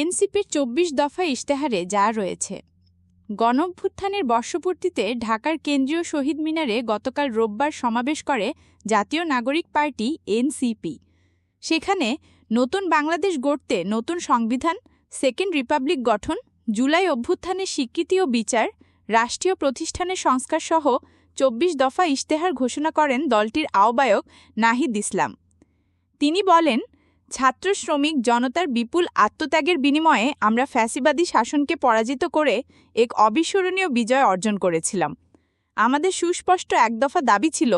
এনসিপির চব্বিশ দফা ইশতেহারে যা রয়েছে। গণঅভ্যুত্থানের বর্ষপূর্তিতে ঢাকার কেন্দ্রীয় শহীদ মিনারে গতকাল রোববার সমাবেশ করে জাতীয় নাগরিক পার্টি এনসিপি। সেখানে নতুন বাংলাদেশ গড়তে নতুন সংবিধান, সেকেন্ড রিপাবলিক গঠন, জুলাই অভ্যুত্থানের স্বীকৃতি ও বিচার, রাষ্ট্রীয় প্রতিষ্ঠানের সংস্কারসহ চব্বিশ দফা ইশতেহার ঘোষণা করেন দলটির আহ্বায়ক নাহিদ ইসলাম। তিনি বলেন ছাত্র শ্রমিক জনতার বিপুল আত্মত্যাগের বিনিময়ে আমরা ফ্যাসিবাদী শাসনকে পরাজিত করে এক অবিস্মরণীয় বিজয় অর্জন করেছিলাম। আমাদের সুস্পষ্ট একদফা দাবি ছিল,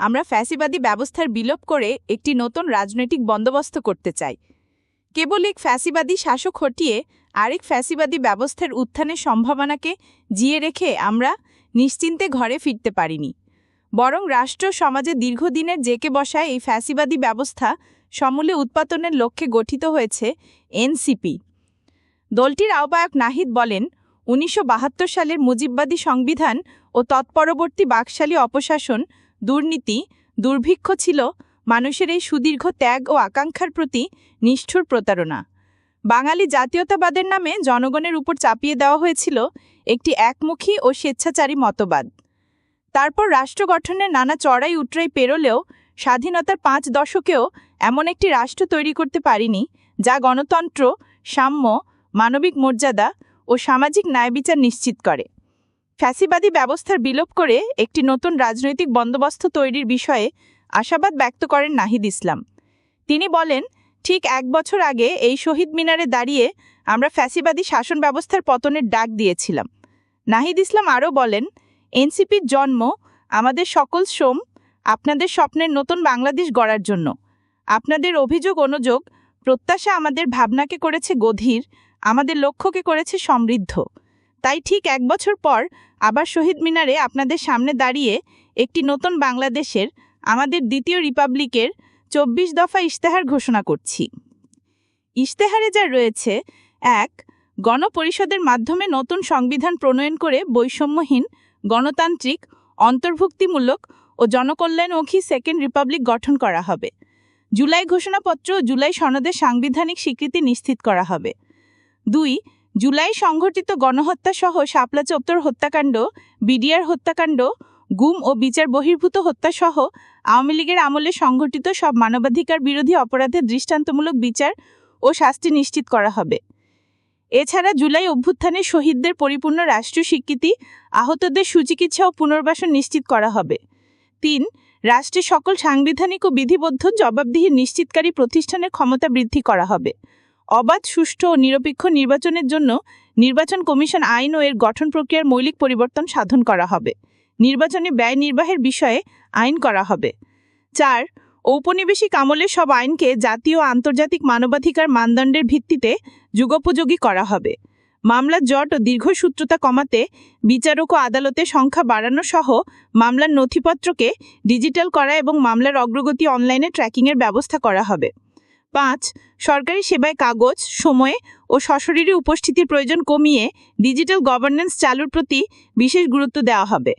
আমরা ফ্যাসিবাদী ব্যবস্থার বিলোপ করে একটি নতুন রাজনৈতিক বন্দোবস্ত করতে চাই। কেবল এক ফ্যাসিবাদী শাসক হটিয়ে আরেক ফ্যাসিবাদী ব্যবস্থার উত্থানের সম্ভাবনাকে জিয়ে রেখে আমরা নিশ্চিন্তে ঘরে ফিরতে পারিনি। বরং রাষ্ট্র সমাজে দীর্ঘদিনের জেকে বসায় এই ফ্যাসিবাদী ব্যবস্থা সমূলে উৎপাদনের লক্ষ্যে গঠিত হয়েছে এনসিপি। দলটির আহ্বায়ক নাহিদ বলেন, উনিশশো বাহাত্তর সালের মুজিববাদী সংবিধান ও তৎপরবর্তী বাকশালী অপশাসন, দুর্নীতি, দুর্ভিক্ষ ছিল মানুষের এই সুদীর্ঘ ত্যাগ ও আকাঙ্ক্ষার প্রতি নিষ্ঠুর প্রতারণা। বাঙালি জাতীয়তাবাদের নামে জনগণের উপর চাপিয়ে দেওয়া হয়েছিল একটি একমুখী ও স্বেচ্ছাচারী মতবাদ। তারপর রাষ্ট্র গঠনের নানা চড়াই উটরাই পেরোলেও স্বাধীনতার পাঁচ দশকেও এমন একটি রাষ্ট্র তৈরি করতে পারিনি, যা গণতন্ত্র, সাম্য, মানবিক মর্যাদা ও সামাজিক ন্যায়বিচার নিশ্চিত করে। ফ্যাসিবাদী ব্যবস্থার বিলোপ করে একটি নতুন রাজনৈতিক বন্দোবস্ত তৈরির বিষয়ে আশাবাদ ব্যক্ত করেন নাহিদ ইসলাম। তিনি বলেন, ঠিক এক বছর আগে এই শহীদ মিনারে দাঁড়িয়ে আমরা ফ্যাসিবাদী শাসন ব্যবস্থার পতনের ডাক দিয়েছিলাম। নাহিদ ইসলাম আরও বলেন, এনসিপির জন্ম আমাদের সকল শ্রম, আপনাদের স্বপ্নের নতুন বাংলাদেশ গড়ার জন্য। আপনাদের অভিযোগ, অনুযোগ, প্রত্যাশা আমাদের ভাবনাকে করেছে গধীর, আমাদের লক্ষ্যকে করেছে সমৃদ্ধ। তাই ঠিক এক বছর পর আবার শহীদ মিনারে আপনাদের সামনে দাঁড়িয়ে একটি নতুন বাংলাদেশের, আমাদের দ্বিতীয় রিপাবলিকের চব্বিশ দফা ইশতেহার ঘোষণা করছি। ইশতেহারে যা রয়েছে, এক, গণপরিষদের মাধ্যমে নতুন সংবিধান প্রণয়ন করে বৈষম্যহীন, গণতান্ত্রিক, অন্তর্ভুক্তিমূলক ও জনকল্যাণমুখী সেকেন্ড রিপাবলিক গঠন করা হবে। জুলাই ঘোষণাপত্র জুলাই সনদের সাংবিধানিক স্বীকৃতি নিশ্চিত করা হবে। দুই, জুলাই সংঘটিত গণহত্যা সহ শাপলা চত্বর হত্যাকাণ্ড, বিডিআর হত্যাকাণ্ড, গুম ও বিচার বহির্ভূত হত্যাসহ আওয়ামী লীগের আমলে সংঘটিত সব মানবাধিকার বিরোধী অপরাধের দৃষ্টান্তমূলক বিচার ও শাস্তি নিশ্চিত করা হবে। এছাড়া জুলাই অভ্যুত্থানে শহীদদের পরিপূর্ণ রাষ্ট্রীয় স্বীকৃতি, আহতদের সুচিকিৎসা ও পুনর্বাসন নিশ্চিত করা হবে। তিন রাষ্ট্রের সকল সাংবিধানিক ও বিধিবদ্ধ জবাবদিহি নিশ্চিতকারী প্রতিষ্ঠানের ক্ষমতা বৃদ্ধি করা হবে। অবাধ, সুষ্ঠু ও নিরপেক্ষ নির্বাচনের জন্য নির্বাচন কমিশন আইন ও এর গঠন প্রক্রিয়ার মৌলিক পরিবর্তন সাধন করা হবে। নির্বাচনে ব্যয় নির্বাহের বিষয়ে আইন করা হবে। চার, ঔপনিবেশিক আমলের সব আইনকে জাতীয় আন্তর্জাতিক মানবাধিকার মানদণ্ডের ভিত্তিতে যুগোপযোগী করা হবে। মামলার জট ও দীর্ঘসূত্রতা কমাতে বিচারক ও আদালতের সংখ্যা বাড়ানো সহ মামলার নথিপত্রকে ডিজিটাল করা এবং মামলার অগ্রগতি অনলাইনে ট্র্যাকিংয়ের ব্যবস্থা করা হবে। পাঁচ, সরকারি সেবায় কাগজ, সময়ে ও সশরীরে উপস্থিতির প্রয়োজন কমিয়ে ডিজিটাল গভর্নেন্স চালুর প্রতি বিশেষ গুরুত্ব দেওয়া হবে।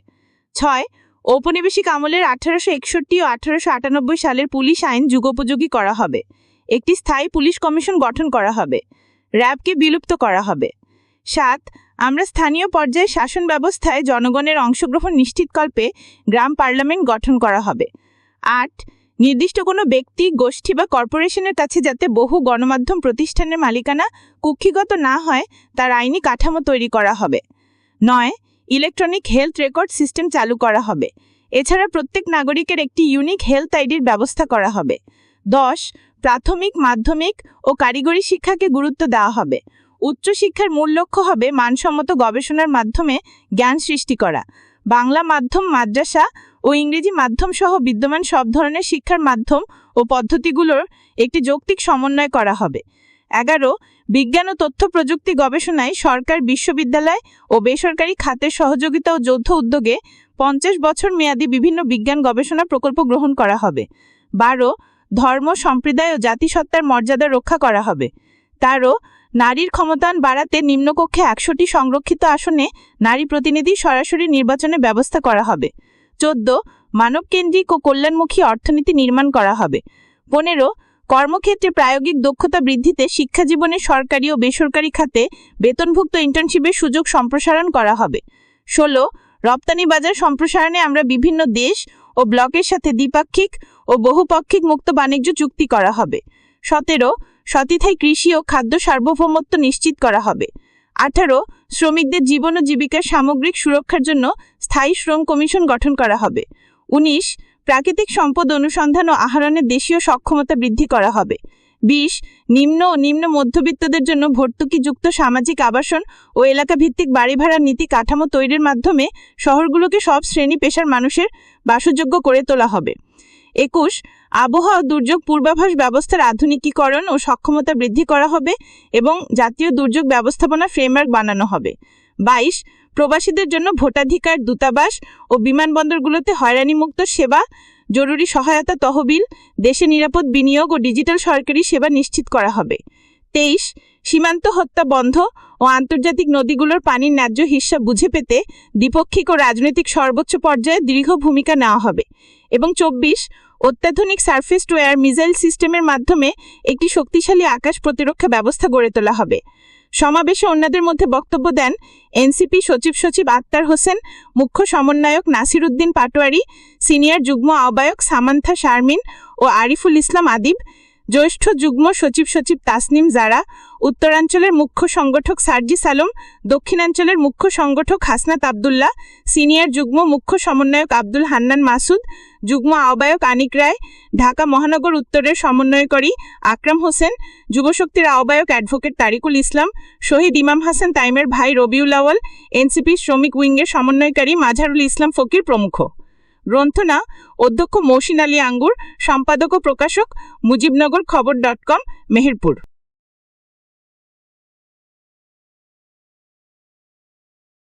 ছয়, ঔপনিবেশিক আমলের আঠারোশো একষট্টি ও আঠারোশো আটানব্বই সালের পুলিশ আইন যুগোপযোগী করা হবে। একটি স্থায়ী পুলিশ কমিশন গঠন করা হবে। র্যাবকে বিলুপ্ত করা হবে। সাত, আমরা স্থানীয় পর্যায়ে শাসন ব্যবস্থায় জনগণের অংশগ্রহণ নিশ্চিতকল্পে গ্রাম পার্লামেন্ট গঠন করা হবে। আট, নির্দিষ্ট কোনো ব্যক্তি, গোষ্ঠী বা কর্পোরেশনের কাছে যাতে বহু গণমাধ্যম প্রতিষ্ঠানের মালিকানা কুক্ষিগত না হয়, তার আইনি কাঠামো তৈরি করা হবে। নয়, ইলেকট্রনিক হেলথ রেকর্ড সিস্টেম চালু করা হবে। এছাড়া প্রত্যেক নাগরিকের একটি ইউনিক হেলথ আইডির ব্যবস্থা করা হবে। দশ, প্রাথমিক, মাধ্যমিক ও কারিগরি শিক্ষাকে গুরুত্ব দেওয়া হবে। উচ্চশিক্ষার মূল লক্ষ্য হবে মানসম্মত গবেষণার মাধ্যমে জ্ঞান সৃষ্টি করা। বাংলা মাধ্যম, মাদ্রাসা ও ইংরেজি মাধ্যম সহ বিদ্যমান সব ধরনের শিক্ষার মাধ্যম ও পদ্ধতিগুলোর একটি যৌক্তিক সমন্বয় করা হবে। এগারো, বিজ্ঞান ও তথ্য প্রযুক্তি গবেষণায় সরকার, বিশ্ববিদ্যালয় ও বেসরকারি খাতের সহযোগিতা ও যৌথ উদ্যোগে পঞ্চাশ বছর মেয়াদী বিভিন্ন বিজ্ঞান গবেষণা প্রকল্প গ্রহণ করা হবে। বারো, ধর্ম, সম্প্রদায় ও জাতিসত্তার মর্যাদা রক্ষা করা হবে। তারও নারীর ক্ষমতায়ন বাড়াতে নিম্নকক্ষে একশোটি সংরক্ষিত আসনে নারী প্রতিনিধি সরাসরি নির্বাচনের ব্যবস্থা করা হবে। চোদ্দ, মানবকেন্দ্রিক ও কল্যাণমুখী অর্থনীতি নির্মাণ করা হবে। পনেরো, কর্মক্ষেত্রে প্রায়োগিক দক্ষতা বৃদ্ধিতে শিক্ষাজীবনে সরকারি ও বেসরকারি খাতে বেতনভুক্ত ইন্টার্নশিপের সুযোগ সম্প্রসারণ করা হবে। ষোলো, রপ্তানি বাজার সম্প্রসারণে আমরা বিভিন্ন দেশ ও ব্লকের সাথে দ্বিপাক্ষিক ও বহুপাক্ষিক মুক্ত বাণিজ্য চুক্তি করা হবে। সতেরো সতিথায় কৃষি ও খাদ্য সার্বভৌমত্ব নিশ্চিত করা হবে। আঠারো, শ্রমিকদের জীবন ও জীবিকার সামগ্রিক সুরক্ষার জন্য স্থায়ী শ্রম কমিশন গঠন করা হবে। উনিশ, প্রাকৃতিক সম্পদ অনুসন্ধান ও আহরণের দেশীয় সক্ষমতা বৃদ্ধি করা হবে। বিশ, নিম্ন ও নিম্ন মধ্যবিত্তদের জন্য ভর্তুকিযুক্ত সামাজিক আবাসন ও এলাকা ভিত্তিক বাড়ি ভাড়ার নীতি কাঠামো তৈরির মাধ্যমে শহরগুলোকে সব শ্রেণি পেশার মানুষের বাসযোগ্য করে তোলা হবে। একুশ, আবহাওয়া দুর্যোগ পূর্বাভাস ব্যবস্থার আধুনিকীকরণ ও সক্ষমতা বৃদ্ধি করা হবে এবং জাতীয় দুর্যোগ ব্যবস্থাপনা ফ্রেমওয়ার্ক বানানো হবে। বাইশ, প্রবাসীদের জন্য ভোটাধিকার, দূতাবাস ও বিমানবন্দরগুলোতে হয়রানিমুক্ত সেবা, জরুরি সহায়তা তহবিল, দেশে নিরাপদ বিনিয়োগ ও ডিজিটাল সরকারি সেবা নিশ্চিত করা হবে। তেইশ, সীমান্ত হত্যা বন্ধ ও আন্তর্জাতিক নদীগুলোর পানির ন্যায্য হিস্সা বুঝে পেতে দ্বিপক্ষিক ও রাজনৈতিক সর্বোচ্চ পর্যায়ে দীর্ঘ ভূমিকা নেওয়া হবে। এবং চব্বিশ অত্যাধুনিক সার্ফেস টু এয়ার মিসাইল সিস্টেমের মাধ্যমে একটি শক্তিশালী আকাশ প্রতিরক্ষা ব্যবস্থা গড়ে তোলা হবে। সমাবেশে অন্যদের মধ্যে বক্তব্য দেন এনসিপি সচিব সচিব আক্তার হোসেন, মুখ্য সমন্বয়ক নাসির উদ্দিন পাটোয়ারি, সিনিয়র যুগ্ম আহ্বায়ক সামান্থা শারমিন ও আরিফুল ইসলাম আদিব জ্যেষ্ঠ যুগ্ম সচিব সচিব তাসনিম জারা, উত্তরাঞ্চলের মুখ্য সংগঠক সার্জি সালম, দক্ষিণাঞ্চলের মুখ্য সংগঠক হাসনাত আবদুল্লাহ, সিনিয়র যুগ্ম মুখ্য সমন্বয়ক আব্দুল হান্নান মাসুদ, যুগ্ম আহ্বায়ক আনিক রায়, ঢাকা মহানগর উত্তরের সমন্বয়কারী আকরাম হোসেন, যুবশক্তির আহ্বায়ক অ্যাডভোকেট তারিকুল ইসলাম, শহীদ ইমাম হাসান তাইমের ভাই রবিউল আওয়াল এনসিপি শ্রমিক উইংয়ের সমন্বয়কারী মাঝারুল ইসলাম ফকির প্রমুখ। গ্রন্থনা অধ্যক্ষ মৌসিন আলী আঙ্গুর সম্পাদক ও প্রকাশক মুজিবনগর খবর ডট কম মেহেরপুর।